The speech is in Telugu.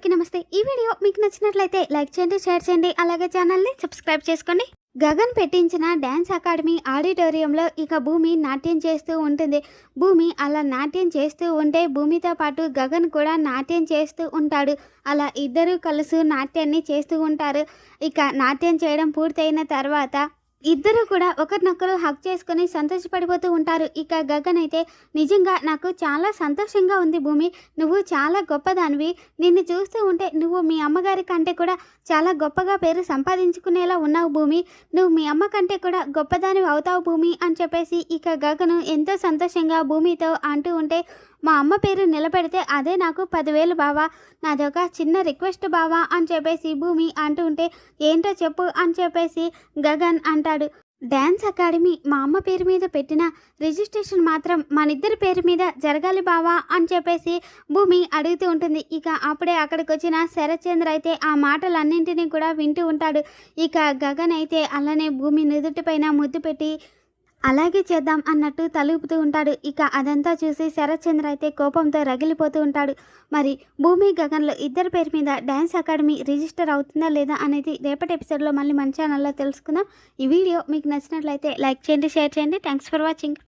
అందరికీ నమస్తే. ఈ వీడియో మీకు నచ్చినట్లయితే లైక్ చేయండి షేర్ చేయండి. అలాగే ఛానల్ని సబ్స్క్రైబ్ చేసుకోండి. గగన్ పెట్టించిన డ్యాన్స్ అకాడమీ ఆడిటోరియంలో ఇక భూమి నాట్యం చేస్తూ ఉంటుంది. భూమి అలా నాట్యం చేస్తూ ఉంటే భూమితో పాటు గగన్ కూడా నాట్యం చేస్తూ ఉంటాడు. అలా ఇద్దరు కలుసు నాట్యాన్ని చేస్తూ ఉంటారు. ఇక నాట్యం చేయడం పూర్తయిన తర్వాత ఇద్దరు కూడా ఒకరినొకరు హక్ చేసుకొని సంతోషపడిపోతూ ఉంటారు. ఇక గగన్ అయితే నిజంగా నాకు చాలా సంతోషంగా ఉంది భూమి. నువ్వు చాలా గొప్పదానివి. నిన్ను చూస్తూ ఉంటే నువ్వు మీ అమ్మగారి కంటే కూడా చాలా గొప్పగా పేరు సంపాదించుకునేలా ఉన్నావు భూమి. నువ్వు మీ అమ్మ కంటే కూడా గొప్పదానివి అవుతావు భూమి అని చెప్పేసి ఇక గగను ఎంతో సంతోషంగా భూమితో అంటూ ఉంటే మా అమ్మ పేరు నిలబెడితే అదే నాకు పదివేలు బావా. నాదొక చిన్న రిక్వెస్ట్ బావా అని చెప్పేసి భూమి అంటూ ఉంటే ఏంటో చెప్పు అని చెప్పేసి గగన్ అంటాడు డ్యాన్స్ అకాడమీ మా అమ్మ పేరు మీద పెట్టిన రిజిస్ట్రేషన్ మాత్రం మనిద్దరి పేరు మీద జరగాలి బావా అని చెప్పేసి భూమి అడుగుతూ ఉంటుంది. ఇక అప్పుడే అక్కడికి వచ్చిన శరత్చంద్ర అయితే ఆ మాటలన్నింటినీ కూడా వింటూ ఉంటాడు. ఇక గగన్ అయితే అలానే భూమి నుదుటిపైన ముద్దు పెట్టి అలాగే చేద్దాం అన్నట్టు తలుపుతూ ఉంటాడు. ఇక అదంతా చూసి శరత్చంద్ర అయితే కోపంతో రగిలిపోతూ ఉంటాడు. మరి భూమి గగన్లో ఇద్దరి పేరు మీద డ్యాన్స్ అకాడమీ రిజిస్టర్ అవుతుందా లేదా అనేది రేపటి ఎపిసోడ్లో మళ్ళీ మన ఛానల్లో తెలుసుకుందాం. ఈ వీడియో మీకు నచ్చినట్లయితే లైక్ చేయండి షేర్ చేయండి. Thanks for watching